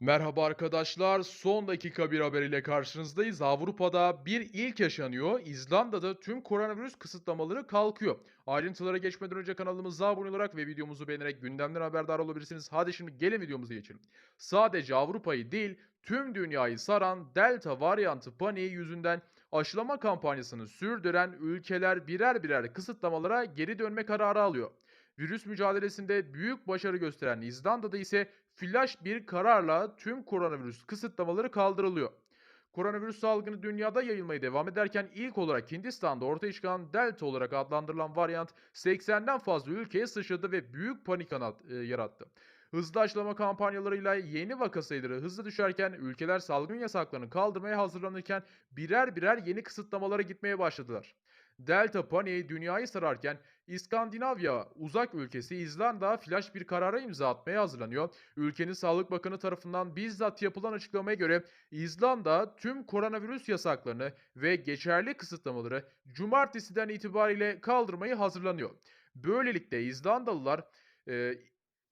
Merhaba arkadaşlar. Son dakika bir haber ile karşınızdayız. Avrupa'da bir ilk yaşanıyor. İzlanda'da tüm koronavirüs kısıtlamaları kalkıyor. Ayrıntılara geçmeden önce kanalımıza abone olarak ve videomuzu beğenerek gündemden haberdar olabilirsiniz. Hadi şimdi gelin videomuza geçelim. Sadece Avrupa'yı değil, tüm dünyayı saran Delta varyantı paniği yüzünden aşılama kampanyasını sürdüren ülkeler birer birer kısıtlamalara geri dönme kararı alıyor. Virüs mücadelesinde büyük başarı gösteren İzlanda'da ise flash bir kararla tüm koronavirüs kısıtlamaları kaldırılıyor. Koronavirüs salgını dünyada yayılmaya devam ederken ilk olarak Hindistan'da ortaya çıkan Delta olarak adlandırılan varyant 80'den fazla ülkeye sıçradı ve büyük panik anat- e, yarattı. Hızlı aşılama kampanyalarıyla yeni vaka sayıları hızlı düşerken ülkeler salgın yasaklarını kaldırmaya hazırlanırken birer birer yeni kısıtlamalara gitmeye başladılar. Delta paniği dünyayı sararken İskandinavya uzak ülkesi İzlanda flash bir karara imza atmaya hazırlanıyor. Ülkenin Sağlık Bakanı tarafından bizzat yapılan açıklamaya göre İzlanda tüm koronavirüs yasaklarını ve geçerli kısıtlamaları cumartesiden itibariyle kaldırmayı hazırlanıyor. Böylelikle İzlandalılar e,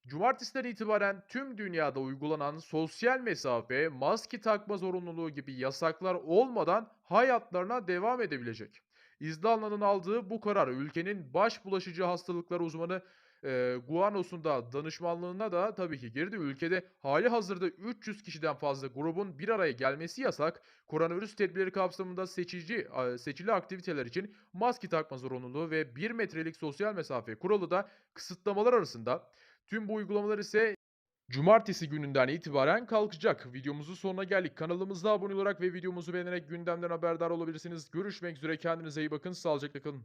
Cumartesiden itibaren tüm dünyada uygulanan sosyal mesafe, maske takma zorunluluğu gibi yasaklar olmadan hayatlarına devam edebilecek. İzlanda'nın aldığı bu karar ülkenin baş bulaşıcı hastalıklar uzmanı e, Guanos'un da danışmanlığına da tabii ki girdi. Ülkede hali hazırda 300 kişiden fazla grubun bir araya gelmesi yasak. Koronavirüs tedbirleri kapsamında seçici seçili aktiviteler için maske takma zorunluluğu ve 1 metrelik sosyal mesafe kuralı da kısıtlamalar arasında. Tüm bu uygulamalar ise Cumartesi gününden itibaren kalkacak. Videomuzun sonuna geldik. Kanalımıza abone olarak ve videomuzu beğenerek gündemden haberdar olabilirsiniz. Görüşmek üzere. Kendinize iyi bakın. Sağlıcakla kalın.